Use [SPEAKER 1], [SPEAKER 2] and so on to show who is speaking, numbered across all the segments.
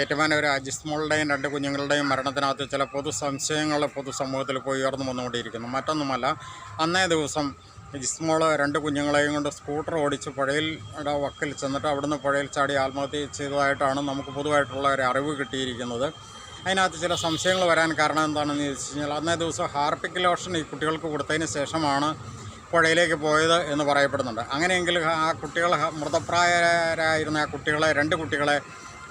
[SPEAKER 1] ഏറ്റുമാനൂർ അജിസ്മോളുടെയും രണ്ട് കുഞ്ഞുങ്ങളുടെയും മരണത്തിനകത്ത് ചില പൊതു സംശയങ്ങൾ പൊതുസമൂഹത്തിൽ പോയി ഉയർന്നു വന്നുകൊണ്ടിരിക്കുന്നു. മറ്റൊന്നുമല്ല അന്നേ ദിവസം ജിസ്മോൾ രണ്ട് കുഞ്ഞുങ്ങളെയും കൊണ്ട് സ്കൂട്ടർ ഓടിച്ച് പുഴയിൽ വക്കിൽ ചെന്നിട്ട് അവിടുന്ന് പുഴയിൽ ചാടി ആത്മഹത്യ ചെയ്തതായിട്ടാണ് നമുക്ക് പൊതുവായിട്ടുള്ള ഒരു അറിവ് കിട്ടിയിരിക്കുന്നത്. അതിനകത്ത് ചില സംശയങ്ങൾ വരാൻ കാരണം എന്താണെന്ന് ചോദിച്ചു കഴിഞ്ഞാൽ അന്നേ ദിവസം ഹാർപ്പിക് ലോഷൻ ഈ കുട്ടികൾക്ക് കൊടുത്തതിന് ശേഷമാണ് പുഴയിലേക്ക് പോയത് എന്ന് പറയപ്പെടുന്നുണ്ട്. അങ്ങനെയെങ്കിൽ ആ കുട്ടികൾ മൃതപ്രായരായിരുന്ന ആ കുട്ടികളെ രണ്ട് കുട്ടികളെ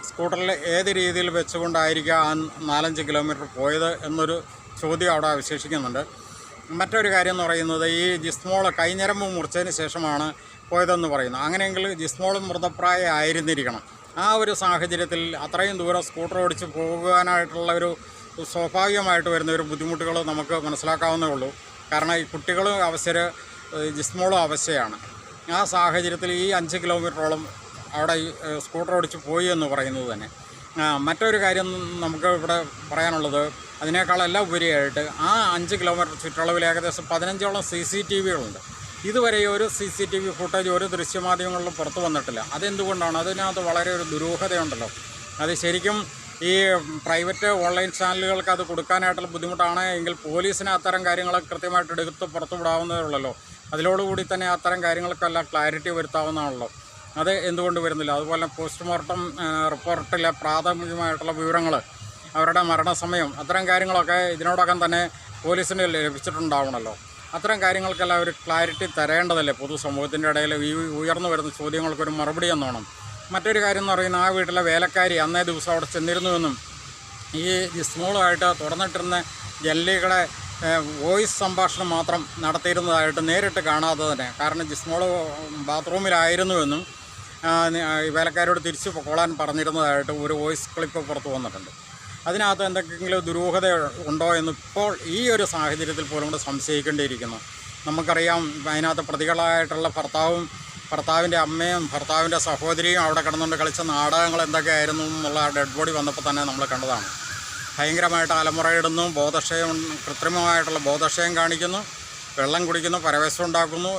[SPEAKER 1] സ്കൂട്ടറിൽ ഏത് രീതിയിൽ വെച്ചുകൊണ്ടായിരിക്കാം ആ നാലഞ്ച് കിലോമീറ്റർ പോയത് എന്നൊരു ചോദ്യം അവിടെ അവശേഷിക്കുന്നുണ്ട്. മറ്റൊരു കാര്യം എന്ന് പറയുന്നത് ഈ ജിസ്മോൾ കൈഞ്ഞരമ്പ് മുറിച്ചതിന് ശേഷമാണ് പോയതെന്ന് പറയുന്നു അങ്ങനെയെങ്കിൽ ജിസ്മോൾ മൃതപ്രായ ആയിരുന്നിരിക്കണം. ആ ഒരു സാഹചര്യത്തിൽ അത്രയും ദൂരം സ്കൂട്ടർ ഓടിച്ച് പോകാനായിട്ടുള്ള ഒരു സ്വാഭാവികമായിട്ട് വരുന്ന ഒരു ബുദ്ധിമുട്ടുകൾ നമുക്ക് മനസ്സിലാക്കാവുന്നേ ഉള്ളൂ. കാരണം ഈ കുട്ടികളും അവസര ജിസ്മോളും അവശ്യയാണ് ആ സാഹചര്യത്തിൽ ഈ അഞ്ച് കിലോമീറ്ററോളം അവിടെ സ്കൂട്ടർ ഓടിച്ച് പോയി എന്ന് പറയുന്നത് തന്നെ. മറ്റൊരു കാര്യം നമുക്ക് ഇവിടെ പറയാനുള്ളത് അതിനേക്കാളെല്ലാം ഉപരിയായിട്ട് ആ അഞ്ച് കിലോമീറ്റർ ചുറ്റളവിൽ ഏകദേശം പതിനഞ്ചോളം സി സി ടി വികളുണ്ട്. ഇതുവരെ ഒരു C C T V footage ഒരു ദൃശ്യമാധ്യമങ്ങളിലും പുറത്തു വന്നിട്ടില്ല. അതെന്തുകൊണ്ടാണ്? അതിനകത്ത് വളരെ ഒരു ദുരൂഹതയുണ്ടല്ലോ. അത് ശരിക്കും ഈ പ്രൈവറ്റ് ഓൺലൈൻ ചാനലുകൾക്ക് അത് കൊടുക്കാനായിട്ടുള്ള ബുദ്ധിമുട്ടാണ്. എങ്കിൽ പോലീസിന് അത്തരം കാര്യങ്ങൾ കൃത്യമായിട്ട് എടുത്ത് പുറത്തു വിടാവുന്നതേ ഉള്ളല്ലോ. അതിലോടുകൂടി തന്നെ അത്തരം കാര്യങ്ങൾക്കെല്ലാം ക്ലാരിറ്റി വരുത്താവുന്നതാണല്ലോ. അത് എന്തുകൊണ്ട് വരുന്നില്ല? അതുപോലെ പോസ്റ്റ്മോർട്ടം റിപ്പോർട്ടിലെ പ്രാഥമികമായിട്ടുള്ള വിവരങ്ങൾ അവരുടെ മരണസമയം അത്തരം കാര്യങ്ങളൊക്കെ ഇതിനോടകം തന്നെ പോലീസിന് ലഭിച്ചിട്ടുണ്ടാവണമല്ലോ അത്തരം കാര്യങ്ങൾക്കെല്ലാം ഒരു ക്ലാരിറ്റി തരേണ്ടതല്ലേ? പൊതുസമൂഹത്തിന്റെ ഇടയിൽ ഈ ഉയർന്നു വരുന്ന ചോദ്യങ്ങൾക്കൊരു മറുപടി എന്നോണം. മറ്റൊരു കാര്യം എന്ന് പറയുന്നത് ആ വീട്ടിലെ വേലക്കാരി അന്നേ ദിവസം അവിടെ ചെന്നിരുന്നുവെന്നും ഈ ജിസ്മോളുമായിട്ട് തുറന്നിട്ടിരുന്ന ജല്ലികളെ വോയിസ് സംഭാഷണം മാത്രം നടത്തിയിരുന്നതായിട്ട് നേരിട്ട് കാണാതെ തന്നെ കാരണം ജിസ്മോൾ ബാത്റൂമിലായിരുന്നുവെന്നും വേലക്കാരോട് തിരിച്ചു പൊക്കോളാൻ പറഞ്ഞിരുന്നതായിട്ട് ഒരു വോയിസ് ക്ലിപ്പ് പുറത്തു വന്നിട്ടുണ്ട്. അതിനകത്ത് എന്തെങ്കിലും ദുരൂഹത ഉണ്ടോ എന്ന് ഇപ്പോൾ ഈ ഒരു സാഹചര്യത്തിൽ പോലും കൂടെ സംശയിക്കേണ്ടിയിരിക്കുന്നു. നമുക്കറിയാം അതിനകത്ത് പ്രതികളായിട്ടുള്ള ഭർത്താവും ഭർത്താവിന്റെ അമ്മയും ഭർത്താവിന്റെ സഹോദരിയും അവിടെ കിടന്നുകൊണ്ട് കളിച്ച നാടകങ്ങൾ എന്തൊക്കെയായിരുന്നു എന്നുള്ള ഡെഡ് ബോഡി വന്നപ്പോൾ തന്നെ നമ്മൾ കണ്ടതാണ്. ഭയങ്കരമായിട്ട് അലമുറയിടുന്നു ബോധക്ഷയം കൃത്രിമമായിട്ടുള്ള ബോധക്ഷയം കാണിക്കുന്നു വെള്ളം കുടിക്കുന്നു പരവേശം ഉണ്ടാക്കുന്നു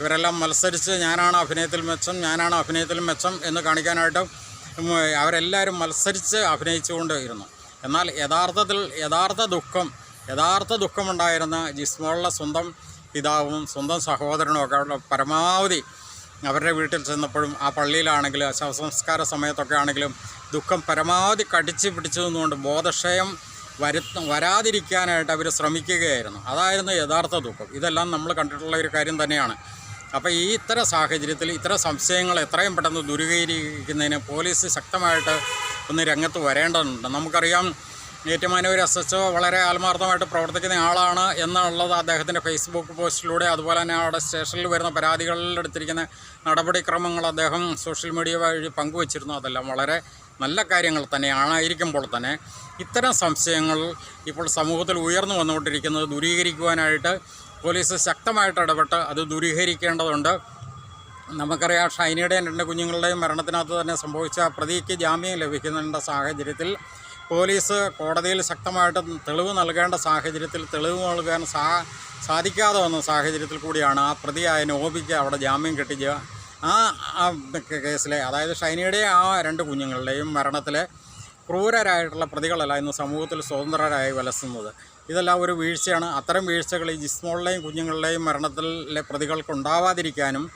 [SPEAKER 1] ഇവരെല്ലാം മത്സരിച്ച് ഞാനാണ് അഭിനയത്തിൽ മെച്ചം ഞാനാണ് അഭിനയത്തിൽ മെച്ചം എന്ന് കാണിക്കാനായിട്ട് അവരെല്ലാവരും മത്സരിച്ച് അഭിനയിച്ചുകൊണ്ടിരുന്നു. എന്നാൽ യഥാർത്ഥത്തിൽ യഥാർത്ഥ ദുഃഖം യഥാർത്ഥ ദുഃഖമുണ്ടായിരുന്ന ജിസ്മോളിലെ സ്വന്തം പിതാവും സ്വന്തം സഹോദരനും ഒക്കെ പരമാവധി അവരുടെ വീട്ടിൽ ചെന്നപ്പോഴും ആ പള്ളിയിലാണെങ്കിലും ശവസംസ്കാര സമയത്തൊക്കെ ആണെങ്കിലും ദുഃഖം പരമാവധി കടിച്ച് പിടിച്ചു നിന്നുകൊണ്ട് ബോധക്ഷയം വരുത്ത വരാതിരിക്കാനായിട്ട് അവർ ശ്രമിക്കുകയായിരുന്നു. അതായിരുന്നു യഥാർത്ഥ ദുഃഖം. ഇതെല്ലാം നമ്മൾ കണ്ടിട്ടുള്ള ഒരു കാര്യം തന്നെയാണ്. അപ്പോൾ ഈ ഇത്തരം സാഹചര്യത്തിൽ ഇത്തരം സംശയങ്ങൾ എത്രയും പെട്ടെന്ന് ദൂരീകരിക്കുന്നതിന് പോലീസ് ശക്തമായിട്ട് ഒന്ന് രംഗത്ത് വരേണ്ടതുണ്ട്. നമുക്കറിയാം ഏറ്റുമാനൂർ എസ് എച്ച് വളരെ ആത്മാർത്ഥമായിട്ട് പ്രവർത്തിക്കുന്ന ആളാണ് എന്നുള്ളത് അദ്ദേഹത്തിന്റെ ഫേസ്ബുക്ക് പോസ്റ്റിലൂടെ അതുപോലെ തന്നെ അവിടെ സ്റ്റേഷനിൽ വരുന്ന പരാതികളിൽ എടുത്തിരിക്കുന്ന നടപടിക്രമങ്ങൾ അദ്ദേഹം സോഷ്യൽ മീഡിയ വഴി പങ്കുവച്ചിരുന്നു. അതെല്ലാം വളരെ നല്ല കാര്യങ്ങൾ തന്നെയാണായിരിക്കുമ്പോൾ തന്നെ ഇത്തരം സംശയങ്ങൾ ഇപ്പോൾ സമൂഹത്തിൽ ഉയർന്നു വന്നുകൊണ്ടിരിക്കുന്നത് ദൂരീകരിക്കുവാനായിട്ട് പോലീസ് ശക്തമായിട്ട് ഇടപെട്ട് അത് ദൂരീകരിക്കേണ്ടതുണ്ട്. നമുക്കറിയാം ഷൈനയുടെയും രണ്ട് കുഞ്ഞുങ്ങളുടെയും മരണത്തിനകത്ത് തന്നെ സംഭവിച്ച പ്രതിക്ക് ജാമ്യം ലഭിക്കുന്നുണ്ട സാഹചര്യത്തിൽ പോലീസ് കോടതിയിൽ ശക്തമായിട്ട് തെളിവ് നൽകേണ്ട സാഹചര്യത്തിൽ തെളിവ് നൽകാൻ സാ സാധിക്കാതെ വന്ന സാഹചര്യത്തിൽ കൂടിയാണ് ആ പ്രതിയായ നോബിക്ക് അവിടെ ജാമ്യം കിട്ടിയ ആ കേസിലെ അതായത് ഷൈനയുടെ ആ രണ്ട് കുഞ്ഞുങ്ങളുടെയും മരണത്തിലെ ക്രൂരരായിട്ടുള്ള പ്രതികളല്ല ഇന്ന് സമൂഹത്തിൽ സ്വതന്ത്രരായി വലസുന്നത്. ഇതെല്ലാം ഒരു വീഴ്ചയാണ്. അത്തരം വീഴ്ചകൾ ഈ ജിസ്മോളിലെയും കുഞ്ഞുങ്ങളുടെയും മരണത്തിലെ പ്രതികൾക്ക് ഉണ്ടാവാതിരിക്കാനും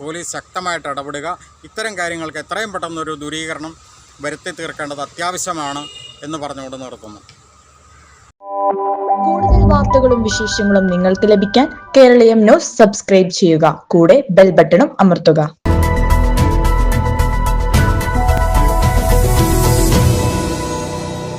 [SPEAKER 1] പോലീസ് ശക്തമായിട്ട് ഇടപെടുക. ഇത്തരം കാര്യങ്ങൾക്ക് എത്രയും പെട്ടെന്നൊരു ദൂരീകരണം വരുത്തി തീർക്കേണ്ടത് അത്യാവശ്യമാണ് എന്ന് പറഞ്ഞുകൊണ്ട് നിർത്തുന്നു.
[SPEAKER 2] കൂടുതൽ വാർത്തകളും വിശേഷങ്ങളും നിങ്ങൾക്ക് ലഭിക്കാൻ കേരളീയം ന്യൂസ് സബ്സ്ക്രൈബ് ചെയ്യുക. കൂടെ ബെൽ ബട്ടണും അമർത്തുക.